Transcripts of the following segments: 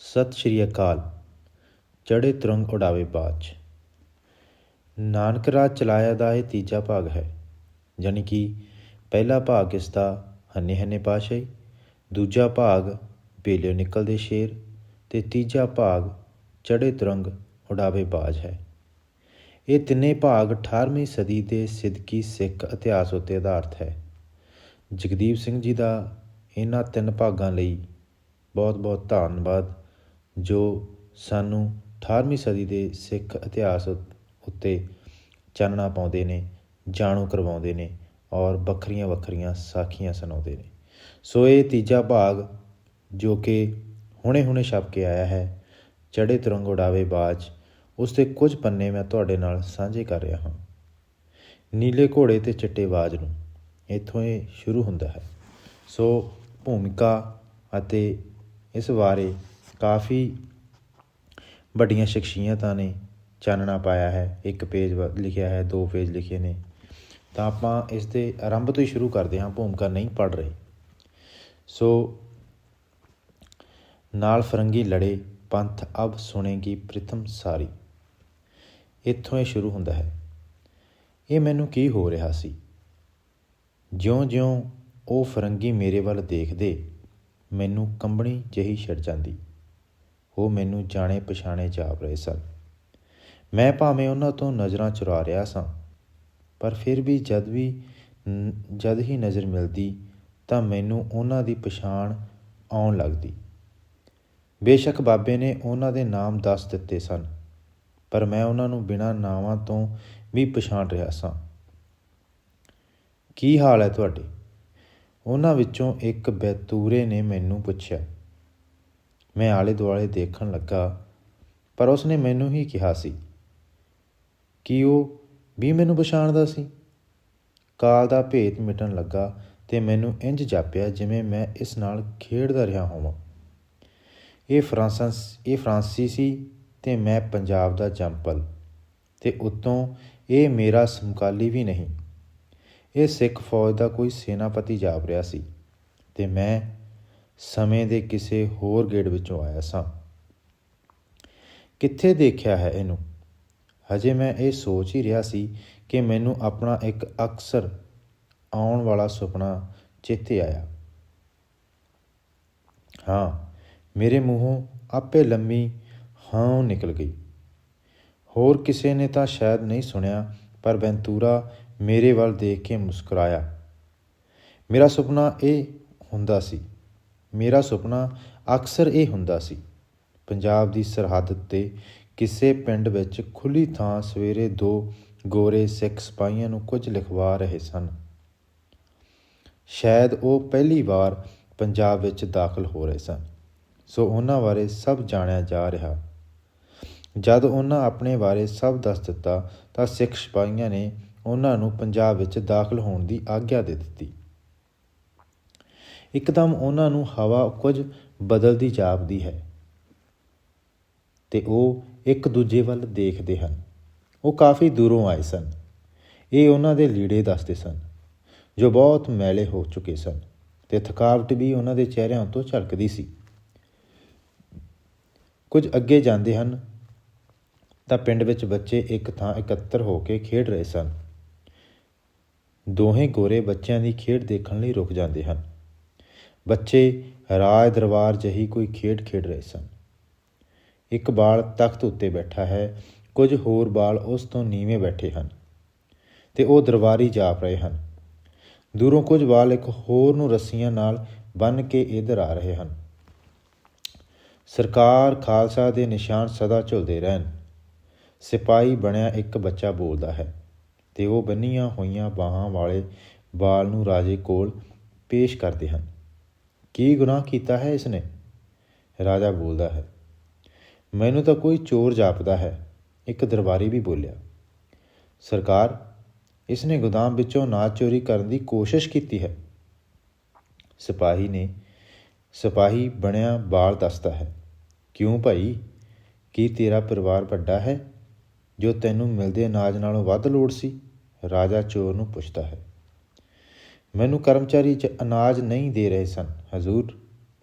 ਸਤਿ ਸ਼੍ਰੀ ਅਕਾਲ। ਚੜੇ ਤੁਰੰਗ ਉਡਾਵੇ ਬਾਜ। ਨਾਨਕ ਰਾਜ ਚਲਾਇਆ ਦਾ ਇਹ ਤੀਜਾ ਭਾਗ ਹੈ। ਜਾਣੀ ਕਿ ਪਹਿਲਾ ਭਾਗ ਇਸ ਦਾ ਹੰਨੇ ਹੰਨੇ ਪਾਸ਼ਾਹੀ ਦੂਜਾ ਭਾਗ ਬੇਲਿਓ ਨਿਕਲਦੇ ਸ਼ੇਰ ਤੇ ਤੀਜਾ ਭਾਗ ਚੜੇ ਤੁਰੰਗ ਉਡਾਵੇ ਬਾਜ ਹੈ। ਇਹ ਤਿੰਨੇ ਭਾਗ 18ਵੀਂ ਸਦੀ ਦੇ ਸਿੱਧਕੀ ਸਿੱਖ ਇਤਿਹਾਸ ਉੱਤੇ ਆਧਾਰਿਤ ਹੈ। ਜਗਦੀਪ ਸਿੰਘ ਜੀ ਦਾ ਇਹਨਾਂ ਤਿੰਨ ਭਾਗਾਂ ਲਈ ਬਹੁਤ ਬਹੁਤ ਧੰਨਵਾਦ। ਜੋ ਸਾਨੂੰ 18ਵੀਂ ਸਦੀ ਦੇ ਸਿੱਖ ਇਤਿਹਾਸ ਉੱਤੇ ਚਾਨਣਾ ਪਾਉਂਦੇ ਨੇ, ਜਾਣੂ ਕਰਵਾਉਂਦੇ ਨੇ ਔਰ ਵੱਖਰੀਆਂ ਵੱਖਰੀਆਂ ਸਾਖੀਆਂ ਸੁਣਾਉਂਦੇ ਨੇ। ਸੋ ਇਹ ਤੀਜਾ ਭਾਗ ਜੋ ਕਿ ਹੁਣੇ ਹੁਣੇ ਛਪ ਕੇ ਆਇਆ ਹੈ ਚੜੇ ਤੁਰੰਗ ਉਡਾਵੇ ਬਾਜ, ਉਸ ਦੇ ਕੁਝ ਪੰਨੇ ਮੈਂ ਤੁਹਾਡੇ ਨਾਲ ਸਾਂਝੇ ਕਰ ਰਿਹਾ ਹਾਂ। ਨੀਲੇ ਘੋੜੇ ਤੇ ਚਿੱਟੇ ਬਾਜ ਨੂੰ, ਇੱਥੋਂ ਇਹ ਸ਼ੁਰੂ ਹੁੰਦਾ ਹੈ। ਸੋ ਭੂਮਿਕਾ ਅਤੇ ਇਸ ਬਾਰੇ ਕਾਫੀ ਵੱਡੀਆਂ ਸ਼ਖਸੀਅਤਾਂ ਨੇ, ਚਾਨਣਾ ਪਾਇਆ ਹੈ, ਇੱਕ ਪੇਜ ਲਿਖਿਆ ਹੈ, ਦੋ ਪੇਜ ਲਿਖੇ ਨੇ। ਤਾਂ ਆਪਾਂ ਇਸ ਦੇ ਆਰੰਭ ਤੋਂ ਹੀ ਸ਼ੁਰੂ ਕਰਦੇ ਹਾਂ, ਭੂਮਿਕਾ ਨਹੀਂ ਪੜ ਰਹੇ। ਸੋ, ਨਾਲ ਫਰੰਗੀ ਲੜੇ, ਪੰਥ ਅਬ ਸੁਣੇਗੀ ਪ੍ਰਥਮ ਸਾਰੀ। ਇੱਥੋਂ ਇਹ ਸ਼ੁਰੂ ਹੁੰਦਾ ਹੈ। ਇਹ ਮੈਨੂੰ ਕੀ ਹੋ ਰਿਹਾ ਸੀ? ਜਿਉਂ-ਜਿਉਂ ਉਹ ਫਰੰਗੀ ਮੇਰੇ ਵੱਲ ਦੇਖਦੇ, ਮੈਨੂੰ ਕੰਬਣੀ ਜਹੀ ਛੜ ਜਾਂਦੀ। ਉਹ ਮੈਨੂੰ ਜਾਣੇ ਪਛਾਣੇ ਜਾਪ ਰਹੇ ਸਨ। ਮੈਂ ਭਾਵੇਂ ਉਹਨਾਂ ਤੋਂ ਨਜ਼ਰਾਂ ਚੁਰਾ ਰਿਹਾ ਸਾਂ, ਪਰ ਫਿਰ ਵੀ ਜਦ ਵੀ ਜਦ ਹੀ ਨਜ਼ਰ ਮਿਲਦੀ ਤਾਂ ਮੈਨੂੰ ਉਹਨਾਂ ਦੀ ਪਛਾਣ ਆਉਣ ਲੱਗਦੀ। ਬੇਸ਼ੱਕ ਬਾਬੇ ਨੇ ਉਹਨਾਂ ਦੇ ਨਾਮ ਦੱਸ ਦਿੱਤੇ ਸਨ, ਪਰ ਮੈਂ ਉਹਨਾਂ ਨੂੰ ਬਿਨਾਂ ਨਾਵਾਂ ਤੋਂ ਵੀ ਪਛਾਣ ਰਿਹਾ ਸਾਂ। ਕੀ ਹਾਲ ਹੈ ਤੁਹਾਡੇ? ਉਹਨਾਂ ਵਿੱਚੋਂ ਇੱਕ ਬੈਤੂਰੇ ਨੇ ਮੈਨੂੰ ਪੁੱਛਿਆ। ਮੈਂ ਆਲੇ ਦੁਆਲੇ ਦੇਖਣ ਲੱਗਾ, ਪਰ ਉਸਨੇ ਮੈਨੂੰ ਹੀ ਕਿਹਾ ਸੀ, ਕਿ ਉਹ ਵੀ ਮੈਨੂੰ ਪਛਾਣਦਾ ਸੀ? ਕਾਲ ਦਾ ਭੇਤ ਮਿਟਣ ਲੱਗਾ ਤੇ ਮੈਨੂੰ ਇੰਜ ਜਾਪਿਆ ਜਿਵੇਂ ਮੈਂ ਇਸ ਨਾਲ ਖੇਡਦਾ ਰਿਹਾ ਹੋਵਾਂ। ਇਹ ਫਰਾਂਸਸ, ਇਹ ਫਰਾਂਸੀਸੀ ਤੇ ਮੈਂ ਪੰਜਾਬ ਦਾ ਜੰਪਲ ਤੇ ਉਤੋਂ ਇਹ ਮੇਰਾ ਸਮਕਾਲੀ ਵੀ ਨਹੀਂ। ਇਹ ਸਿੱਖ ਫੌਜ ਦਾ ਕੋਈ ਸੈਨਾਪਤੀ ਜਾਪ ਰਿਹਾ ਸੀ ਤੇ ਮੈਂ ਸਮੇਂ ਦੇ ਕਿਸੇ ਹੋਰ ਗੇੜ ਵਿੱਚੋਂ ਆਇਆ ਸਾਂ। ਕਿੱਥੇ ਦੇਖਿਆ ਹੈ ਇਹਨੂੰ? ਹਜੇ ਮੈਂ ਇਹ ਸੋਚ ਹੀ ਰਿਹਾ ਸੀ ਕਿ ਮੈਨੂੰ ਆਪਣਾ ਇੱਕ ਅਕਸਰ ਆਉਣ ਵਾਲਾ ਸੁਪਨਾ ਚੇਤੇ ਆਇਆ। ਹਾਂ, ਮੇਰੇ ਮੂੰਹੋਂ ਆਪੇ ਲੰਮੀ ਹਾਂ ਨਿਕਲ ਗਈ। ਹੋਰ ਕਿਸੇ ਨੇ ਤਾਂ ਸ਼ਾਇਦ ਨਹੀਂ ਸੁਣਿਆ, ਪਰ ਬੈਂਤੂਰਾ ਮੇਰੇ ਵੱਲ ਦੇਖ ਕੇ ਮੁਸਕਰਾਇਆ। ਮੇਰਾ ਸੁਪਨਾ ਇਹ ਹੁੰਦਾ ਸੀ ਮੇਰਾ ਸੁਪਨਾ ਅਕਸਰ ਇਹ ਹੁੰਦਾ ਸੀ। ਪੰਜਾਬ ਦੀ ਸਰਹੱਦ ਤੇ ਕਿਸੇ ਪਿੰਡ ਵਿੱਚ ਖੁੱਲੀ ਥਾਂ ਸਵੇਰੇ ਦੋ ਗੋਰੇ ਸਿੱਖ ਸਿਪਾਹੀਆਂ ਨੂੰ ਕੁਝ ਲਿਖਵਾ ਰਹੇ ਸਨ। ਸ਼ਾਇਦ ਉਹ ਪਹਿਲੀ ਵਾਰ ਪੰਜਾਬ ਵਿੱਚ ਦਾਖਲ ਹੋ ਰਹੇ ਸਨ। ਸੋ ਉਹਨਾਂ ਬਾਰੇ ਸਭ ਜਾਣਿਆ ਜਾ ਰਿਹਾ। ਜਦ ਉਹਨਾਂ ਆਪਣੇ ਬਾਰੇ ਸਭ ਦੱਸ ਦਿੱਤਾ ਤਾਂ ਸਿੱਖ ਸਿਪਾਹੀਆਂ ਨੇ ਉਹਨਾਂ ਨੂੰ ਪੰਜਾਬ ਵਿੱਚ ਦਾਖਲ ਹੋਣ ਦੀ ਆਗਿਆ ਦੇ ਦਿੱਤੀ। ਇੱਕਦਮ ਉਹਨਾਂ ਨੂੰ ਹਵਾ ਕੁਝ ਬਦਲਦੀ ਜਾਪਦੀ ਹੈ ਤੇ ਉਹ ਇੱਕ ਦੂਜੇ ਵੱਲ ਦੇਖਦੇ ਹਨ। ਉਹ ਕਾਫੀ ਦੂਰੋਂ ਆਏ ਸਨ। ਇਹ ਉਹਨਾਂ ਦੇ ਲੀੜੇ ਦੱਸਦੇ ਸਨ, ਜੋ ਬਹੁਤ ਮੈਲੇ ਹੋ ਚੁੱਕੇ ਸਨ ਤੇ ਥਕਾਵਟ ਵੀ ਉਹਨਾਂ ਦੇ ਚਿਹਰਿਆਂ ਤੋਂ ਝਲਕਦੀ ਸੀ। ਕੁਝ ਅੱਗੇ ਜਾਂਦੇ ਹਨ ਤਾਂ ਪਿੰਡ ਵਿੱਚ ਬੱਚੇ ਇੱਕ ਥਾਂ ਇਕੱਤਰ ਹੋ ਕੇ ਖੇਡ ਰਹੇ ਸਨ। ਦੋਹੇ ਗੋਰੇ ਬੱਚਿਆਂ ਦੀ ਖੇਡ ਦੇਖਣ ਲਈ ਰੁਕ ਜਾਂਦੇ ਹਨ। ਬੱਚੇ ਰਾਜ ਦਰਬਾਰ ਜਹੀ ਕੋਈ ਖੇਡ ਖੇਡ ਰਹੇ ਸਨ। ਇੱਕ ਬਾਲ ਤਖਤ ਉੱਤੇ ਬੈਠਾ ਹੈ, ਕੁਝ ਹੋਰ ਬਾਲ ਉਸ ਤੋਂ ਨੀਵੇਂ ਬੈਠੇ ਹਨ ਤੇ ਉਹ ਦਰਬਾਰੀ ਜਾਪ ਰਹੇ ਹਨ। ਦੂਰੋਂ ਕੁਝ ਬਾਲ ਇੱਕ ਹੋਰ ਨੂੰ ਰੱਸੀਆਂ ਨਾਲ ਬੰਨ ਕੇ ਇਧਰ ਆ ਰਹੇ ਹਨ। ਸਰਕਾਰ ਖਾਲਸਾ ਦੇ ਨਿਸ਼ਾਨ ਸਦਾ ਝੁਲਦੇ ਰਹਿਣ। ਸਿਪਾਈ ਬਣਿਆ ਇੱਕ ਬੱਚਾ ਬੋਲਦਾ ਹੈ ਤੇ ਉਹ ਬੰਨੀਆਂ ਹੋਈਆਂ ਬਾਹਾਂ ਵਾਲੇ ਬਾਲ ਨੂੰ ਰਾਜੇ ਕੋਲ ਪੇਸ਼ ਕਰਦੇ ਹਨ। ਕੀ ਗੁਨਾਹ ਕੀਤਾ ਹੈ ਇਸਨੇ? ਰਾਜਾ ਬੋਲਦਾ ਹੈ, ਮੈਨੂੰ ਤਾਂ ਕੋਈ ਚੋਰ ਜਾਪਦਾ ਹੈ। ਇੱਕ ਦਰਬਾਰੀ ਵੀ ਬੋਲਿਆ, ਸਰਕਾਰ, ਇਸਨੇ ਗੋਦਾਮ ਵਿੱਚੋਂ ਨਾਚ ਚੋਰੀ ਕਰਨ ਦੀ ਕੋਸ਼ਿਸ਼ ਕੀਤੀ ਹੈ। ਸਿਪਾਹੀ ਨੇ, ਸਿਪਾਹੀ ਬਣਿਆ ਬਾਲ ਦੱਸਦਾ ਹੈ, ਕਿਉਂ ਭਾਈ? ਕੀ ਤੇਰਾ ਪਰਿਵਾਰ ਵੱਡਾ ਹੈ, ਜੋ ਤੈਨੂੰ ਮਿਲਦੇ ਅਨਾਜ ਨਾਲੋਂ ਵੱਧ ਲੋੜ ਸੀ? ਰਾਜਾ ਚੋਰ ਨੂੰ ਪੁੱਛਦਾ ਹੈ ਮੈਨੂੰ ਕਰਮਚਾਰੀ ਚ ਅਨਾਜ ਨਹੀਂ ਦੇ ਰਹੇ ਸਨ। ਹਜ਼ੂਰ,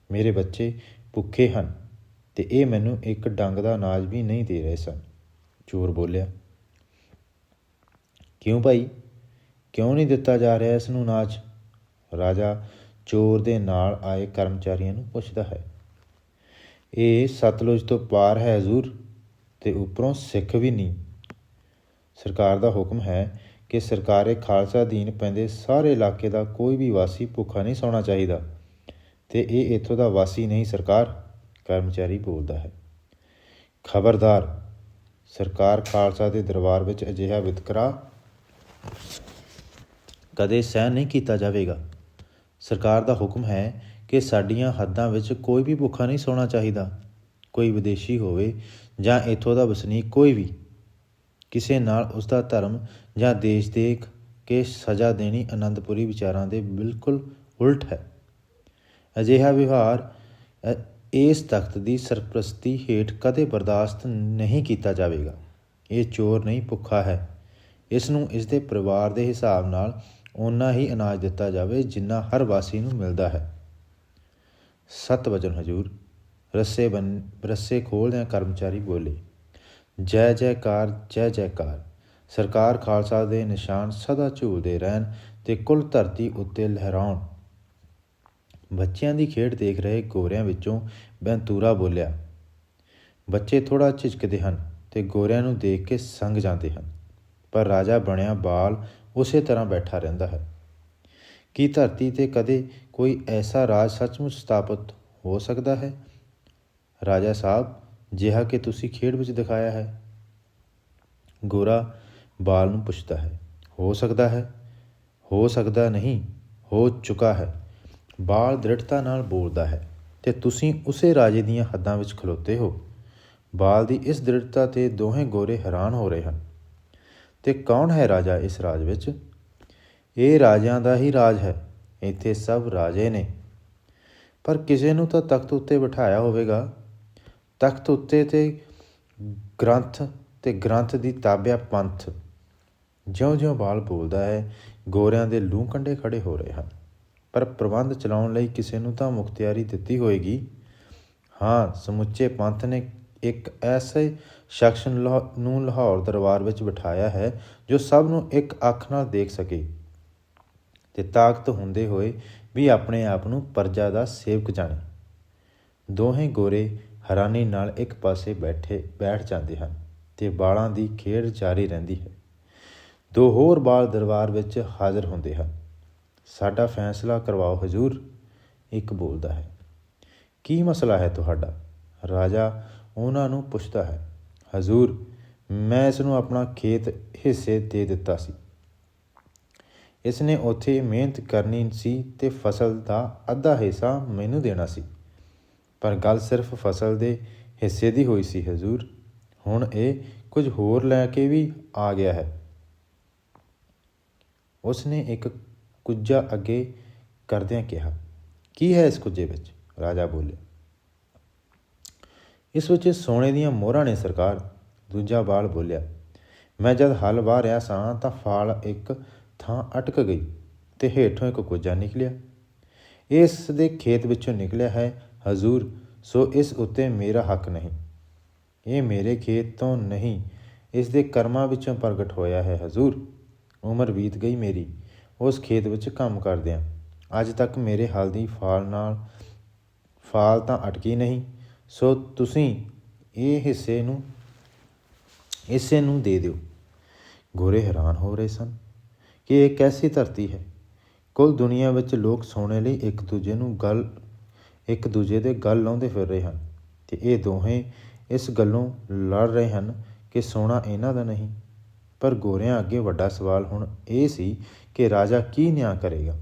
ਮੇਰੇ ਬੱਚੇ ਭੁੱਖੇ ਹਨ ਤੇ ਇਹ ਮੈਨੂੰ ਇੱਕ ਡੰਗ ਦਾ ਅਨਾਜ ਵੀ ਨਹੀਂ ਦੇ ਰਹੇ ਸਨ। ਚੋਰ ਬੋਲਿਆ, ਕਿਉਂ ਭਾਈ? ਕਿਉਂ ਨਹੀਂ ਦਿੱਤਾ ਜਾ ਰਿਹਾ ਇਸ ਨੂੰ ਅਨਾਜ? ਰਾਜਾ ਚੋਰ ਦੇ ਨਾਲ ਆਏ ਕਰਮਚਾਰੀਆਂ ਨੂੰ ਪੁੱਛਦਾ ਹੈ, ਇਹ ਸਤਲੁਜ ਤੋਂ ਪਾਰ ਹੈ ਹਜ਼ੂਰ ਤੇ ਉੱਪਰੋਂ ਸਿੱਖ ਵੀ ਨਹੀਂ? ਸਰਕਾਰ ਦਾ ਹੁਕਮ ਹੈ ਕਿ ਸਰਕਾਰੇ ਖਾਲਸਾ ਅਧੀਨ ਪੈਂਦੇ ਸਾਰੇ ਇਲਾਕੇ ਦਾ ਕੋਈ ਵੀ ਵਾਸੀ ਭੁੱਖਾ ਨਹੀਂ ਸੌਣਾ ਚਾਹੀਦਾ। ਤੇ ਇਹ ਇੱਥੋਂ ਦਾ ਵਾਸੀ ਨਹੀਂ ਸਰਕਾਰ, ਕਰਮਚਾਰੀ ਬੋਲਦਾ ਹੈ। ਖਬਰਦਾਰ, ਸਰਕਾਰ ਖਾਲਸਾ ਦੇ ਦਰਬਾਰ ਵਿੱਚ ਅਜਿਹਾ ਵਿਤਕਰਾ ਕਦੇ ਸਹਿਣ ਨਹੀਂ ਕੀਤਾ ਜਾਵੇਗਾ। ਸਰਕਾਰ ਦਾ ਹੁਕਮ ਹੈ ਕਿ ਸਾਡੀਆਂ ਹੱਦਾਂ ਵਿੱਚ ਕੋਈ ਵੀ ਭੁੱਖਾ ਨਹੀਂ ਸੌਣਾ ਚਾਹੀਦਾ। ਕੋਈ ਵਿਦੇਸ਼ੀ ਹੋਵੇ ਜਾਂ ਇੱਥੋਂ ਦਾ ਵਸਨੀਕ ਕੋਈ ਵੀ ਕਿਸੇ ਨਾਲ ਉਸ ਦਾ ਧਰਮ ਜਾਂ ਦੇਸ਼ ਦੇਖ ਕੇ ਸਜ਼ਾ ਦੇਣੀ ਆਨੰਦਪੁਰੀ ਵਿਚਾਰਾਂ ਦੇ ਬਿਲਕੁਲ ਉਲਟ ਹੈ। ਅਜਿਹਾ ਵਿਵਹਾਰ ਇਸ ਤਖਤ ਦੀ ਸਰਪ੍ਰਸਤੀ ਹੇਠ ਕਦੇ ਬਰਦਾਸ਼ਤ ਨਹੀਂ ਕੀਤਾ ਜਾਵੇਗਾ। ਇਹ ਚੋਰ ਨਹੀਂ, ਭੁੱਖਾ ਹੈ। ਇਸ ਨੂੰ ਇਸ ਦੇ ਪਰਿਵਾਰ ਦੇ ਹਿਸਾਬ ਨਾਲ ਓਨਾ ਹੀ ਅਨਾਜ ਦਿੱਤਾ ਜਾਵੇ ਜਿੰਨਾ ਹਰ ਵਾਸੀ ਨੂੰ ਮਿਲਦਾ ਹੈ। ਸਤ ਵਚਨ ਹਜੂਰ, ਰੱਸੇ ਬਨ ਰੱਸੇ ਖੋਲਦਿਆਂ ਕਰਮਚਾਰੀ ਬੋਲੇ ਜੈ ਜੈਕਾਰ ਜੈ ਜੈਕਾਰ। ਸਰਕਾਰ ਖਾਲਸਾ ਦੇ ਨਿਸ਼ਾਨ ਸਦਾ ਝੂਲਦੇ ਰਹਿਣ ਤੇ ਕੁੱਲ ਧਰਤੀ ਉੱਤੇ ਲਹਿਰਾਉਣ। ਬੱਚਿਆਂ ਦੀ ਖੇਡ ਦੇਖ ਰਹੇ ਗੋਰਿਆਂ ਵਿੱਚੋਂ ਬੈਂਤੂਰਾ ਬੋਲਿਆ। ਬੱਚੇ ਥੋੜਾ ਝਿਜਕਦੇ ਹਨ ਤੇ ਗੋਰਿਆਂ ਨੂੰ ਦੇਖ ਕੇ ਸੰਗ ਜਾਂਦੇ ਹਨ, ਪਰ ਰਾਜਾ ਬਣਿਆ ਬਾਲ ਉਸੇ ਤਰ੍ਹਾਂ ਬੈਠਾ ਰਹਿੰਦਾ ਹੈ। ਕੀ ਧਰਤੀ ਤੇ ਕਦੇ ਕੋਈ ਐਸਾ ਰਾਜ ਸੱਚਮੁੱਚ ਸਥਾਪਿਤ ਹੋ ਸਕਦਾ ਹੈ? ਰਾਜਾ ਸਾਹਿਬ ਜਿਹਾ ਕਿ ਤੁਸੀਂ ਖੇਡ ਵਿੱਚ ਦਿਖਾਇਆ ਹੈ। ਗੋਰਾ ਬਾਲ ਨੂੰ ਪੁੱਛਦਾ ਹੈ, ਹੋ ਸਕਦਾ ਹੈ? ਹੋ ਸਕਦਾ ਨਹੀਂ, ਹੋ ਚੁੱਕਾ ਹੈ। ਬਾਲ ਦ੍ਰਿੜਤਾ ਨਾਲ ਬੋਲਦਾ ਹੈ, ਤੇ ਤੁਸੀਂ ਉਸੇ ਰਾਜੇ ਦੀਆਂ ਹੱਦਾਂ ਵਿੱਚ ਖਲੋਤੇ ਹੋ। ਬਾਲ ਦੀ ਇਸ ਦ੍ਰਿੜਤਾ ਤੇ ਦੋਹੇ ਗੋਰੇ ਹੈਰਾਨ ਹੋ ਰਹੇ ਹਨ। ਤੇ ਕੌਣ ਹੈ ਰਾਜਾ ਇਸ ਰਾਜ ਵਿੱਚ? ਇਹ ਰਾਜਿਆਂ ਦਾ ਹੀ ਰਾਜ ਹੈ, ਇੱਥੇ ਸਭ ਰਾਜੇ ਨੇ। ਪਰ ਕਿਸੇ ਨੂੰ ਤਾਂ ਤਖਤ ਉੱਤੇ ਬਿਠਾਇਆ ਹੋਵੇਗਾ। ਤਖਤ ਉੱਤੇ ਤੇ ਗ੍ਰੰਥ ਤੇ ਗ੍ਰੰਥ ਦੀ ਤਾਬਿਆ ਪੰਥ। ਜਿਉਂ-ਜਿਉਂ ਬਾਲ ਬੋਲਦਾ ਹੈ, ਗੋਰਿਆਂ ਦੇ ਲੂੰ ਕੰਡੇ ਖੜੇ ਹੋ ਰਹੇ ਹਨ। ਪਰ ਪ੍ਰਬੰਧ ਚਲਾਉਣ ਲਈ ਕਿਸੇ ਨੂੰ ਤਾਂ ਮੁਖਤਿਆਰੀ ਦਿੱਤੀ ਹੋਏਗੀ। ਹਾਂ, ਸਮੁੱਚੇ ਪੰਥ ਨੇ ਇੱਕ ਐਸੇ ਸ਼ਖਸ ਨੂੰ ਨੂੰ ਲਾਹੌਰ ਦਰਬਾਰ ਵਿੱਚ ਬਿਠਾਇਆ ਹੈ, ਜੋ ਸਭ ਨੂੰ ਇੱਕ ਅੱਖ ਨਾਲ ਦੇਖ ਸਕੇ। ਤੇ ਤਾਕਤ ਹੁੰਦੇ ਹੋਏ ਵੀ ਆਪਣੇ ਆਪ ਨੂੰ ਪਰਜਾ ਦਾ ਸੇਵਕ ਜਾਣੇ। ਦੋਹੇ ਗੋਰੇ ਹੈਰਾਨੀ ਨਾਲ ਇੱਕ ਪਾਸੇ ਬੈਠੇ ਬੈਠ ਜਾਂਦੇ ਹਨ ਤੇ ਬਾਲਾਂ ਦੀ ਖੇਡ ਜਾਰੀ ਰਹਿੰਦੀ ਹੈ। ਦੋ ਹੋਰ ਬਾਲ ਦਰਬਾਰ ਵਿੱਚ ਹਾਜ਼ਰ ਹੁੰਦੇ ਹਨ। ਸਾਡਾ ਫੈਸਲਾ ਕਰਵਾਓ ਹਜ਼ੂਰ, ਇੱਕ ਬੋਲਦਾ ਹੈ। ਕੀ ਮਸਲਾ ਹੈ ਤੁਹਾਡਾ? ਰਾਜਾ ਉਹਨਾਂ ਨੂੰ ਪੁੱਛਦਾ ਹੈ। ਹਜ਼ੂਰ, ਮੈਂ ਇਸ ਨੂੰ ਆਪਣਾ ਖੇਤ ਹਿੱਸੇ ਦੇ ਦਿੱਤਾ ਸੀ। ਇਸ ਨੇ ਉੱਥੇ ਮਿਹਨਤ ਕਰਨੀ ਸੀ ਤੇ ਫਸਲ ਦਾ ਅੱਧਾ ਹਿੱਸਾ ਮੈਨੂੰ ਦੇਣਾ ਸੀ। ਪਰ ਗੱਲ ਸਿਰਫ ਫਸਲ ਦੇ ਹਿੱਸੇ ਦੀ ਹੋਈ ਸੀ, ਹਜ਼ੂਰ। ਹੁਣ ਇਹ ਕੁਝ ਹੋਰ ਲੈ ਕੇ ਵੀ ਆ ਗਿਆ ਹੈ। ਉਸ ਨੇ ਇੱਕ ਕੁੱਜਾ ਅੱਗੇ ਕਰਦਿਆਂ ਕਿਹਾ, ਕੀ ਹੈ ਇਸ ਕੁੱਜੇ ਵਿੱਚ? ਰਾਜਾ ਬੋਲਿਆ, ਇਸ ਵਿੱਚ ਸੋਨੇ ਦੀਆਂ ਮੋਹਰਾਂ ਨੇ, ਸਰਕਾਰ। ਦੂਜਾ ਬਾਲ ਬੋਲਿਆ, ਮੈਂ ਜਦ ਹਲ ਵਾਹ ਰਿਹਾ ਸਾਂ, ਤਾਂ ਫਾਲ ਇੱਕ ਥਾਂ ਅਟਕ ਗਈ ਤੇ ਹੇਠੋਂ ਇੱਕ ਕੁੱਜਾ ਨਿਕਲਿਆ। ਇਸ ਦੇ ਖੇਤ ਵਿੱਚੋਂ ਨਿਕਲਿਆ ਹੈ ਹਜ਼ੂਰ, ਸੋ ਇਸ ਉੱਤੇ ਮੇਰਾ ਹੱਕ ਨਹੀਂ। ਇਹ ਮੇਰੇ ਖੇਤ ਤੋਂ ਨਹੀਂ, ਇਸ ਦੇ ਕਰਮਾਂ ਵਿੱਚੋਂ ਪ੍ਰਗਟ ਹੋਇਆ ਹੈ ਹਜ਼ੂਰ। ਉਮਰ ਬੀਤ ਗਈ ਮੇਰੀ, ਉਸ ਖੇਤ ਵਿੱਚ ਕੰਮ ਕਰਦਿਆਂ। ਅੱਜ ਤੱਕ ਮੇਰੇ ਹਲ ਦੀ ਫਾਲ ਨਾਲ ਫਾਲ ਤਾਂ ਅਟਕੀ ਨਹੀਂ, ਸੋ ਤੁਸੀਂ ਇਹ ਹਿੱਸੇ ਨੂੰ, ਇਸੇ ਨੂੰ ਦੇ ਦਿਓ। ਗੋਰੇ ਹੈਰਾਨ ਹੋ ਰਹੇ ਸਨ ਕਿ ਇਹ ਕੈਸੀ ਧਰਤੀ ਹੈ। ਕੁੱਲ ਦੁਨੀਆ ਵਿੱਚ ਲੋਕ ਸੋਨੇ ਲਈ ਇੱਕ ਦੂਜੇ ਨੂੰ ਗੱਲ ਇੱਕ ਦੂਜੇ ਦੇ ਗੱਲ ਲਾਉਂਦੇ ਫਿਰ ਰਹੇ ਹਨ ਤੇ ਇਹ ਦੋਹੇ ਇਸ ਗੱਲੋਂ ਲੜ ਰਹੇ ਹਨ ਕਿ ਸੋਨਾ ਇਹਨਾਂ ਦਾ ਨਹੀਂ। ਪਰ ਗੋਰਿਆਂ ਅੱਗੇ ਵੱਡਾ ਸਵਾਲ ਹੁਣ ਇਹ ਸੀ ਕਿ ਰਾਜਾ ਕੀ ਨਿਆਂ ਕਰੇਗਾ?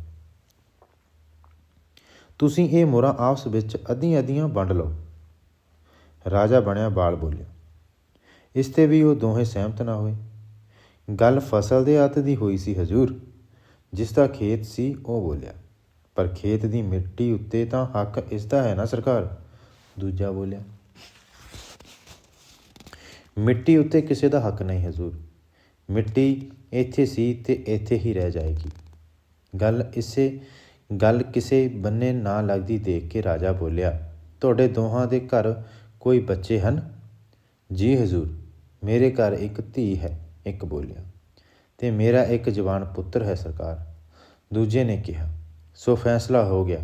ਤੁਸੀਂ ਇਹ ਮੋਹਰਾਂ ਆਪਸ ਵਿੱਚ ਅੱਧੀਆਂ ਅੱਧੀਆਂ ਵੰਡ ਲਓ। ਰਾਜਾ ਬਣਿਆ ਬਾਲ ਬੋਲਿਆ। ਇਸ ਤੇ ਵੀ ਉਹ ਦੋਹੇ ਸਹਿਮਤ ਨਾ ਹੋਏ। ਗੱਲ ਫਸਲ ਦੇ ਅੱਤ ਦੀ ਹੋਈ ਸੀ ਹਜ਼ੂਰ, ਜਿਸ ਦਾ ਖੇਤ ਸੀ ਉਹ ਬੋਲਿਆ। ਪਰ ਖੇਤ ਦੀ ਮਿੱਟੀ ਉੱਤੇ ਤਾਂ ਹੱਕ ਇਸ ਦਾ ਹੈ ਨਾ ਸਰਕਾਰ? ਦੂਜਾ ਬੋਲਿਆ, ਮਿੱਟੀ ਉੱਤੇ ਕਿਸੇ ਦਾ ਹੱਕ ਨਹੀਂ ਹਜ਼ੂਰ। ਮਿੱਟੀ ਇੱਥੇ ਸੀ ਤੇ ਇੱਥੇ ਹੀ ਰਹਿ ਜਾਏਗੀ। ਗੱਲ ਇਸੇ, ਗੱਲ ਕਿਸੇ ਬੰਨੇ ਨਾ ਲੱਗਦੀ ਦੇਖ ਕੇ ਰਾਜਾ ਬੋਲਿਆ, ਤੁਹਾਡੇ ਦੋਹਾਂ ਦੇ ਘਰ ਕੋਈ ਬੱਚੇ ਹਨ? ਜੀ ਹਜ਼ੂਰ, ਮੇਰੇ ਘਰ ਇੱਕ ਧੀ ਹੈ, ਇੱਕ ਬੋਲਿਆ, ਤੇ ਮੇਰਾ ਇੱਕ ਜਵਾਨ ਪੁੱਤਰ ਹੈ ਸਰਕਾਰ। ਦੂਜੇ ਨੇ ਕਿਹਾ ਸੋ ਫੈਸਲਾ ਹੋ ਗਿਆ।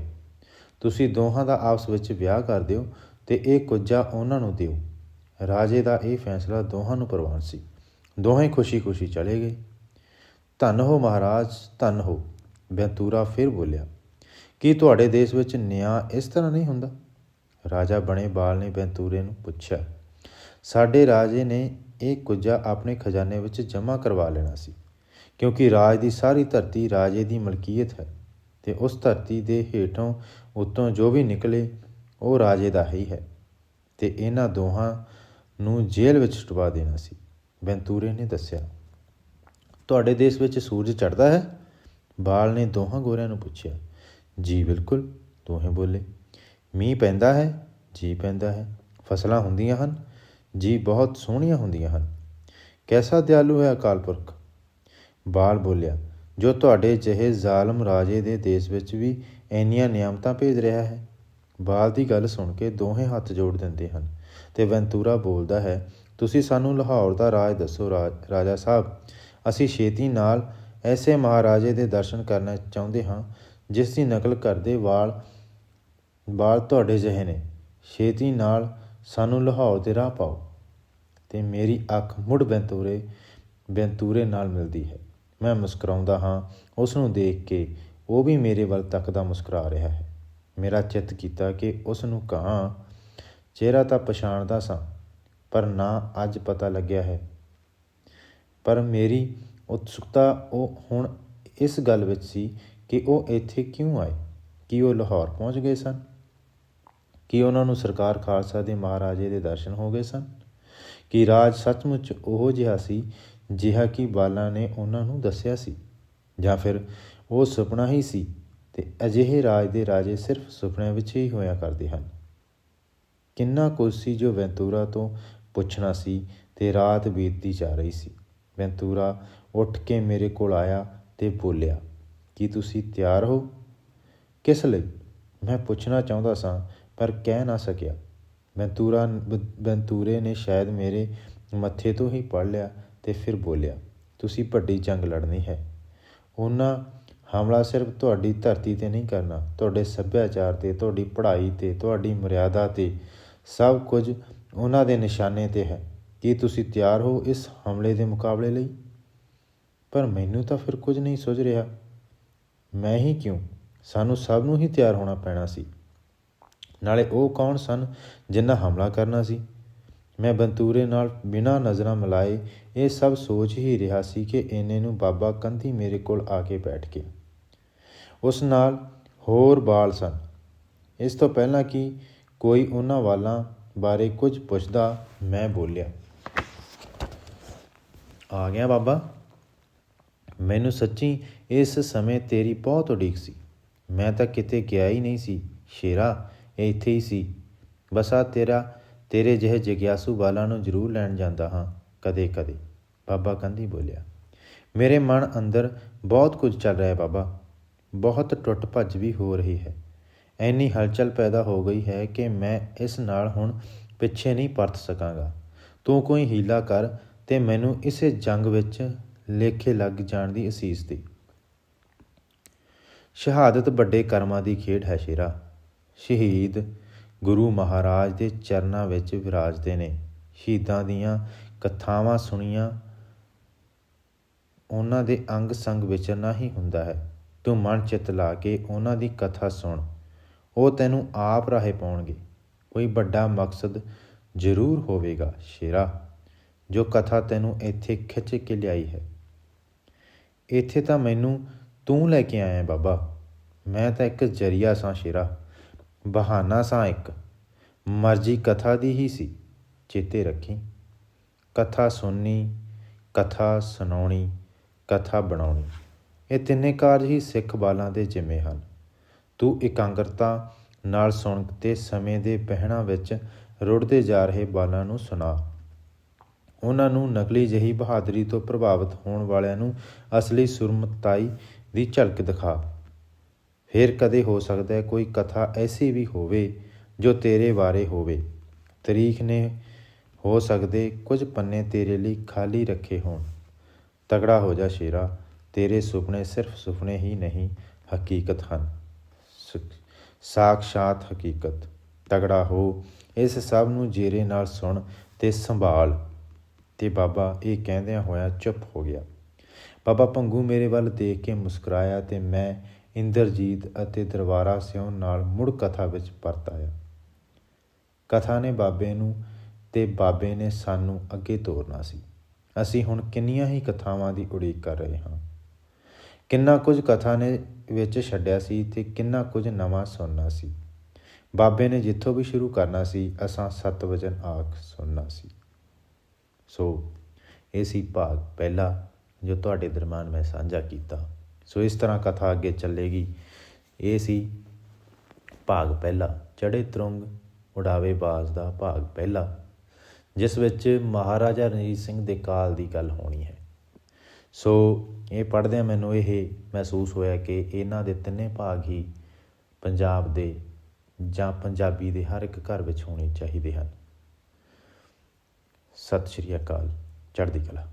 ਤੁਸੀਂ ਦੋਹਾਂ ਦਾ ਆਪਸ ਵਿੱਚ ਵਿਆਹ ਕਰ ਦਿਓ ਤੇ ਇਹ ਕੁੱਜਾ ਉਹਨਾਂ ਨੂੰ ਦਿਓ। ਰਾਜੇ ਦਾ ਇਹ ਫੈਸਲਾ ਦੋਹਾਂ ਨੂੰ ਪ੍ਰਵਾਨ ਸੀ। ਦੋਹੇ ਖੁਸ਼ੀ-ਖੁਸ਼ੀ ਚਲੇ ਗਏ। ਧੰਨ ਹੋ ਮਹਾਰਾਜ, ਧੰਨ ਹੋ, ਬੈਤੂਰਾ ਫਿਰ ਬੋਲਿਆ, ਕੀ ਤੁਹਾਡੇ ਦੇਸ਼ ਵਿੱਚ ਨਿਆਂ ਇਸ ਤਰ੍ਹਾਂ ਨਹੀਂ ਹੁੰਦਾ? ਰਾਜਾ ਬਣੇ ਬਾਲ ਨੇ ਬੈਤੂਰੇ ਨੂੰ ਪੁੱਛਿਆ, ਸਾਡੇ ਰਾਜੇ ਨੇ ਇਹ ਕੁੱਜਾ ਆਪਣੇ ਖਜ਼ਾਨੇ ਵਿੱਚ ਜਮ੍ਹਾਂ ਕਰਵਾ ਲੈਣਾ ਸੀ, ਕਿਉਂਕਿ ਰਾਜ ਦੀ ਸਾਰੀ ਧਰਤੀ ਰਾਜੇ ਦੀ ਮਲਕੀਅਤ ਹੈ। ਤੇ ਉਸ ਧਰਤੀ ਦੇ ਹੇਠੋਂ ਉੱਤੋਂ ਜੋ ਵੀ ਨਿਕਲੇ, ਉਹ ਰਾਜੇ ਦਾ ਹੀ ਹੈ। ਤੇ ਇਹਨਾਂ ਦੋਹਾਂ ਨੂੰ ਜੇਲ੍ਹ ਵਿੱਚ ਛੁਡਵਾ ਦੇਣਾ ਸੀ, ਬੈਂਤੂਰੇ ਨੇ ਦੱਸਿਆ। ਤੁਹਾਡੇ ਦੇਸ਼ ਵਿੱਚ ਸੂਰਜ ਚੜ੍ਹਦਾ ਹੈ? ਬਾਲ ਨੇ ਦੋਹਾਂ ਗੋਰਿਆਂ ਨੂੰ ਪੁੱਛਿਆ। ਜੀ ਬਿਲਕੁਲ, ਦੋਹੇ ਬੋਲੇ। ਮੀਂਹ ਪੈਂਦਾ ਹੈ? ਜੀ ਪੈਂਦਾ ਹੈ। ਫਸਲਾਂ ਹੁੰਦੀਆਂ ਹਨ? ਜੀ ਬਹੁਤ ਸੋਹਣੀਆਂ ਹੁੰਦੀਆਂ ਹਨ। ਕੈਸਾ ਦਿਆਲੂ ਹੈ ਅਕਾਲ ਪੁਰਖ? ਬਾਲ ਬੋਲਿਆ ਜੋ ਤੁਹਾਡੇ ਜਿਹੇ ਜ਼ਾਲਮ ਰਾਜੇ ਦੇ ਦੇਸ਼ ਵਿੱਚ ਵੀ ਇੰਨੀਆਂ ਨਿਆਮਤਾਂ ਭੇਜ ਰਿਹਾ ਹੈ। ਬਾਲ ਦੀ ਗੱਲ ਸੁਣ ਕੇ ਦੋਹੇ ਹੱਥ ਜੋੜ ਦਿੰਦੇ ਹਨ ਤੇ ਵੈਂਤੂਰਾ ਬੋਲਦਾ ਹੈ, ਤੁਸੀਂ ਸਾਨੂੰ ਲਾਹੌਰ ਦਾ ਰਾਜ ਦੱਸੋ ਰਾਜ- ਰਾਜਾ ਸਾਹਿਬ। ਅਸੀਂ ਛੇਤੀ ਨਾਲ ਐਸੇ ਮਹਾਰਾਜੇ ਦੇ ਦਰਸ਼ਨ ਕਰਨਾ ਚਾਹੁੰਦੇ ਹਾਂ, ਜਿਸ ਦੀ ਨਕਲ ਕਰਦੇ ਵਾਲ, ਬਾਲ ਤੁਹਾਡੇ ਜਿਹੇ ਨੇ। ਛੇਤੀ ਨਾਲ ਸਾਨੂੰ ਲਾਹੌਰ ਦੇ ਰਾਹ ਪਾਓ। ਤੇ ਮੇਰੀ ਅੱਖ ਮੁੜ ਬੈਂਤੂਰੇ ਬੈਂਤੂਰੇ ਨਾਲ ਮਿਲਦੀ ਹੈ। ਮੈਂ ਮੁਸਕਰਾਉਂਦਾ ਹਾਂ। ਉਸ ਨੂੰ ਦੇਖ ਕੇ ਉਹ ਵੀ ਮੇਰੇ ਵੱਲ ਤੱਕਦਾ ਮੁਸਕਰਾ ਰਿਹਾ ਹੈ। ਮੇਰਾ ਚਿੱਤ ਕੀਤਾ ਕਿ ਉਸ ਨੂੰ ਕਹਾਂ, ਚਿਹਰਾ ਤਾਂ ਪਛਾਣਦਾ ਸਾਂ, ਪਰ ਨਾ ਅੱਜ ਪਤਾ ਲੱਗਿਆ ਹੈ। ਪਰ ਮੇਰੀ ਉਤਸੁਕਤਾ ਉਹ ਹੁਣ ਇਸ ਗੱਲ ਵਿੱਚ ਸੀ ਕਿ ਉਹ ਇੱਥੇ ਕਿਉਂ ਆਏ? ਕਿ ਉਹ ਲਾਹੌਰ ਪਹੁੰਚ ਗਏ ਸਨ? ਕੀ ਉਹਨਾਂ ਨੂੰ ਸਰਕਾਰ ਖਾਲਸਾ ਦੇ ਮਹਾਰਾਜੇ ਦੇ ਦਰਸ਼ਨ ਹੋ ਗਏ ਸਨ? ਕਿ ਰਾਜ ਸੱਚਮੁੱਚ ਉਹੋ ਜਿਹਾ ਸੀ ਜਿਹਾ ਕਿ ਬਾਲਾ ਨੇ ਉਹਨਾਂ ਨੂੰ ਦੱਸਿਆ ਸੀ, ਜਾਂ ਫਿਰ ਉਹ ਸੁਪਨਾ ਹੀ ਸੀ ਤੇ ਅਜਿਹੇ ਰਾਜ ਦੇ ਰਾਜੇ ਸਿਰਫ ਸੁਪਨਿਆਂ ਵਿੱਚ ਹੀ ਹੋਇਆ ਕਰਦੇ ਹਨ। ਕਿੰਨਾ ਕੁਝ ਸੀ ਜੋ ਵੈਂਤੂਰਾ ਤੋਂ ਪੁੱਛਣਾ ਸੀ ਤੇ ਰਾਤ ਬੀਤਦੀ ਜਾ ਰਹੀ ਸੀ। ਵੈਂਤੂਰਾ ਉੱਠ ਕੇ ਮੇਰੇ ਕੋਲ ਆਇਆ ਤੇ ਬੋਲਿਆ, ਕੀ ਤੁਸੀਂ ਤਿਆਰ ਹੋ? ਕਿਸ ਲਈ? ਮੈਂ ਪੁੱਛਣਾ ਚਾਹੁੰਦਾ ਸਾਂ, ਪਰ ਕਹਿ ਨਾ ਸਕਿਆ। ਵੈਂਤੂਰਾ, ਵੈਂਤੂਰੇ ਨੇ ਸ਼ਾਇਦ ਮੇਰੇ ਮੱਥੇ ਤੋਂ ਹੀ ਪੜ ਲਿਆ ਤੇ ਫਿਰ ਬੋਲਿਆ, ਤੁਸੀਂ ਵੱਡੀ ਜੰਗ ਲੜਨੀ ਹੈ। ਉਹਨਾਂ ਹਮਲਾ ਸਿਰਫ ਤੁਹਾਡੀ ਧਰਤੀ ਤੇ ਨਹੀਂ ਕਰਨਾ, ਤੁਹਾਡੇ ਸੱਭਿਆਚਾਰ ਤੇ, ਤੁਹਾਡੀ ਪੜ੍ਹਾਈ ਤੇ, ਤੁਹਾਡੀ ਮਰਿਆਦਾ ਤੇ, ਸਭ ਕੁਝ ਉਹਨਾਂ ਦੇ ਨਿਸ਼ਾਨੇ ਤੇ ਹੈ। ਕੀ ਤੁਸੀਂ ਤਿਆਰ ਹੋ ਇਸ ਹਮਲੇ ਦੇ ਮੁਕਾਬਲੇ ਲਈ? ਪਰ ਮੈਨੂੰ ਤਾਂ ਫਿਰ ਕੁਝ ਨਹੀਂ ਸੁਝ ਰਿਹਾ। ਮੈਂ ਹੀ ਕਿਉਂ? ਸਾਨੂੰ ਸਭ ਨੂੰ ਹੀ ਤਿਆਰ ਹੋਣਾ ਪੈਣਾ ਸੀ। ਨਾਲੇ ਉਹ ਕੌਣ ਸਨ ਜਿਨ੍ਹਾਂ ਹਮਲਾ ਕਰਨਾ ਸੀ? ਮੈਂ ਬੰਤੂਰੇ ਨਾਲ ਬਿਨਾਂ ਨਜ਼ਰਾਂ ਮਿਲਾਏ ਇਹ ਸਭ ਸੋਚ ਹੀ ਰਿਹਾ ਸੀ ਕਿ ਇਹਨੇ ਨੂੰ ਬਾਬਾ ਕੰਧੀ ਮੇਰੇ ਕੋਲ ਆ ਕੇ ਬੈਠ ਗਿਆ ਉਸ ਨਾਲ ਹੋਰ ਬਾਲ ਸਨ। ਇਸ ਤੋਂ ਪਹਿਲਾਂ ਕਿ ਕੋਈ ਉਹਨਾਂ ਵਾਲਾਂ ਬਾਰੇ ਕੁਝ ਪੁੱਛਦਾ ਮੈਂ ਬੋਲਿਆ, ਆ ਗਿਆ ਬਾਬਾ। ਮੈਨੂੰ ਸੱਚੀ ਇਸ ਸਮੇਂ ਤੇਰੀ ਬਹੁਤ ਉਡੀਕ ਸੀ। ਮੈਂ ਤਾਂ ਕਿਤੇ ਗਿਆ ਹੀ ਨਹੀਂ ਸੀ। ਸ਼ੇਰਾ, ਇਹ ਇੱਥੇ ਹੀ ਸੀ। ਬਸ ਆ ਤੇਰਾ ਤੇਰੇ ਜਿਹੇ ਜਿਗਿਆਸੂ ਵਾਲਾਂ ਨੂੰ ਜ਼ਰੂਰ ਲੈਣ ਜਾਂਦਾ ਹਾਂ। ਕਦੇ ਕਦੇ। ਬਾਬਾ ਕੰਦੀ ਬੋਲਿਆ, ਮੇਰੇ ਮਨ ਅੰਦਰ ਬਹੁਤ ਕੁਝ ਚੱਲ ਰਿਹਾ ਹੈ ਬਾਬਾ। ਬਹੁਤ ਟੁੱਟ ਭੱਜ ਵੀ ਹੋ ਰਹੀ ਹੈ। ਐਨੀ ਹਲਚਲ ਪੈਦਾ ਹੋ ਗਈ ਹੈ ਕਿ ਮੈਂ ਇਸ ਨਾਲ ਹੁਣ ਪਿੱਛੇ ਨਹੀਂ ਪਰਤ ਸਕਾਂਗਾ। ਤੂੰ ਕੋਈ ਹੀਲਾ ਕਰ ਤੇ ਮੈਨੂੰ ਇਸੇ ਜੰਗ ਵਿੱਚ ਲੇਖੇ ਲੱਗ ਜਾਣ ਦੀ ਅਸੀਸ ਦੇ। ਸ਼ਹਾਦਤ ਵੱਡੇ ਕਰਮਾਂ ਦੀ ਖੇਡ ਹੈ ਸ਼ੇਰਾ। ਸ਼ਹੀਦ ਗੁਰੂ ਮਹਾਰਾਜ ਦੇ ਚਰਨਾਂ ਵਿੱਚ ਵਿਰਾਜਦੇ ਨੇ। ਸ਼ਹੀਦਾਂ ਦੀਆਂ ਕਥਾਵਾਂ ਸੁਣੀਆਂ ਉਹਨਾਂ ਦੇ ਅੰਗ ਸੰਗ ਵਿਚਰਨਾ ਹੀ ਹੁੰਦਾ ਹੈ। ਤੂੰ ਮਨ ਚਿੱਤ ਲਾ ਕੇ ਉਹਨਾਂ ਦੀ ਕਥਾ ਸੁਣ। ਉਹ ਤੈਨੂੰ ਆਪ ਰਾਹੇ ਪਾਉਣਗੇ। ਕੋਈ ਵੱਡਾ ਮਕਸਦ ਜ਼ਰੂਰ ਹੋਵੇਗਾ ਸ਼ੇਰਾ, ਜੋ ਕਥਾ ਤੈਨੂੰ ਇੱਥੇ ਖਿੱਚ ਕੇ ਲਿਆਈ ਹੈ। ਇੱਥੇ ਤਾਂ ਮੈਨੂੰ ਤੂੰ ਲੈ ਕੇ ਆਇਆ ਬਾਬਾ। ਮੈਂ ਤਾਂ ਇੱਕ ਜਰੀਆ ਸਾਂ ਸ਼ੇਰਾ। ਬਹਾਨਾ ਸਾਂ ਇੱਕ। ਮਰਜ਼ੀ ਕਥਾ ਦੀ ਹੀ ਸੀ, ਚੇਤੇ ਰੱਖੀ। ਕਥਾ ਸੁਣਨੀ, ਕਥਾ ਸੁਣਾਉਣੀ, ਕਥਾ ਬਣਾਉਣੀ, ਇਹ ਤਿੰਨੇ ਕਾਰਜ ਹੀ ਸਿੱਖ ਬਾਲਾਂ ਦੇ ਜਿੰਮੇ ਹਨ। ਤੂੰ ਇਕਾਂਗਰਤਾ ਨਾਲ ਸੁਣ ਤੇ ਸਮੇਂ ਦੇ ਪਹਿਣਾ ਵਿੱਚ ਰੁੜਦੇ ਜਾ ਰਹੇ ਬਾਲਾਂ ਨੂੰ ਸੁਣਾ। ਉਹਨਾਂ ਨੂੰ ਨਕਲੀ ਜਹੀ ਬਹਾਦਰੀ ਤੋਂ ਪ੍ਰਭਾਵਿਤ ਹੋਣ ਵਾਲਿਆਂ ਨੂੰ ਅਸਲੀ ਸੁਰਮਤਾਈ ਦੀ ਝਲਕ ਦਿਖਾ। ਫਿਰ ਕਦੇ ਹੋ ਸਕਦਾ ਹੈ ਕੋਈ ਕਥਾ ਐਸੀ ਵੀ ਹੋਵੇ ਜੋ ਤੇਰੇ ਬਾਰੇ ਹੋਵੇ। ਤਰੀਖ ਨੇ ਹੋ ਸਕਦੇ ਕੁਝ ਪੰਨੇ ਤੇਰੇ ਲਈ ਖਾਲੀ ਰੱਖੇ ਹੋਣ। ਤਗੜਾ ਹੋ ਜਾ ਸ਼ੇਰਾ, ਤੇਰੇ ਸੁਪਨੇ ਸਿਰਫ ਸੁਪਨੇ ਹੀ ਨਹੀਂ, ਹਕੀਕਤ ਹਨ। ਸ- ਸਾਖਸ਼ਾਤ ਹਕੀਕਤ। ਤਗੜਾ ਹੋ, ਇਸ ਸਭ ਨੂੰ ਜੇਰੇ ਨਾਲ ਸੁਣ ਤੇ ਸੰਭਾਲ। ਤੇ ਬਾਬਾ ਇਹ ਕਹਿੰਦਿਆਂ ਹੋਇਆ ਚੁੱਪ ਹੋ ਗਿਆ। ਬਾਬਾ ਪੰਗੂ ਮੇਰੇ ਵੱਲ ਦੇਖ ਕੇ ਮੁਸਕਰਾਇਆ ਤੇ ਮੈਂ ਇੰਦਰਜੀਤ ਅਤੇ ਦਰਬਾਰਾ ਸਿਉਂ ਨਾਲ ਮੁੜ ਕਥਾ ਵਿੱਚ ਪਰਤ ਆਇਆ। ਕਥਾ ਨੇ ਬਾਬੇ ਨੂੰ ਤੇ ਬਾਬੇ ਨੇ ਸਾਨੂੰ ਅੱਗੇ ਤੋਰਨਾ ਸੀ। ਅਸੀਂ ਹੁਣ ਕਿੰਨੀਆਂ ਹੀ ਕਥਾਵਾਂ ਦੀ ਉਡੀਕ ਕਰ ਰਹੇ ਹਾਂ। ਕਿੰਨਾ ਕੁਝ ਕਥਾ ਨੇ ਵਿੱਚ ਛੱਡਿਆ ਸੀ ਤੇ ਕਿੰਨਾ ਕੁਝ ਨਵਾਂ ਸੁਣਨਾ ਸੀ। ਬਾਬੇ ਨੇ ਜਿੱਥੋਂ ਵੀ ਸ਼ੁਰੂ ਕਰਨਾ ਸੀ, ਅਸਾਂ ਸੱਤ ਵਜਨ ਆਖ ਸੁਣਨਾ ਸੀ। ਸੋ, ਇਹ ਸੀ ਭਾਗ ਪਹਿਲਾ ਜੋ ਤੁਹਾਡੇ ਦਰਮਿਆਨ ਮੈਂ ਸਾਂਝਾ ਕੀਤਾ। ਸੋ ਇਸ ਤਰ੍ਹਾਂ ਕਥਾ ਅੱਗੇ ਚੱਲੇਗੀ। ਇਹ ਸੀ ਭਾਗ ਪਹਿਲਾ ਚੜੇ ਤਰੁੰਗ ਉਡਾਵੇ ਬਾਜ਼ ਦਾ ਭਾਗ ਪਹਿਲਾ, ਜਿਸ ਵਿੱਚ ਮਹਾਰਾਜਾ ਰਣਜੀਤ ਸਿੰਘ ਦੇ ਕਾਲ ਦੀ ਗੱਲ ਹੋਣੀ ਹੈ। ਸੋ ਇਹ ਪੜ੍ਹਦਿਆਂ ਮੈਨੂੰ ਇਹ ਮਹਿਸੂਸ ਹੋਇਆ ਕਿ ਇਹਨਾਂ ਦੇ ਤਿੰਨੇ ਭਾਗ ਹੀ ਪੰਜਾਬ ਦੇ ਜਾਂ ਪੰਜਾਬੀ ਦੇ ਹਰ ਇੱਕ ਘਰ ਵਿੱਚ ਹੋਣੇ ਚਾਹੀਦੇ ਹਨ। ਸਤਿ ਸ਼੍ਰੀ ਅਕਾਲ, ਚੜ੍ਹਦੀ ਕਲਾ।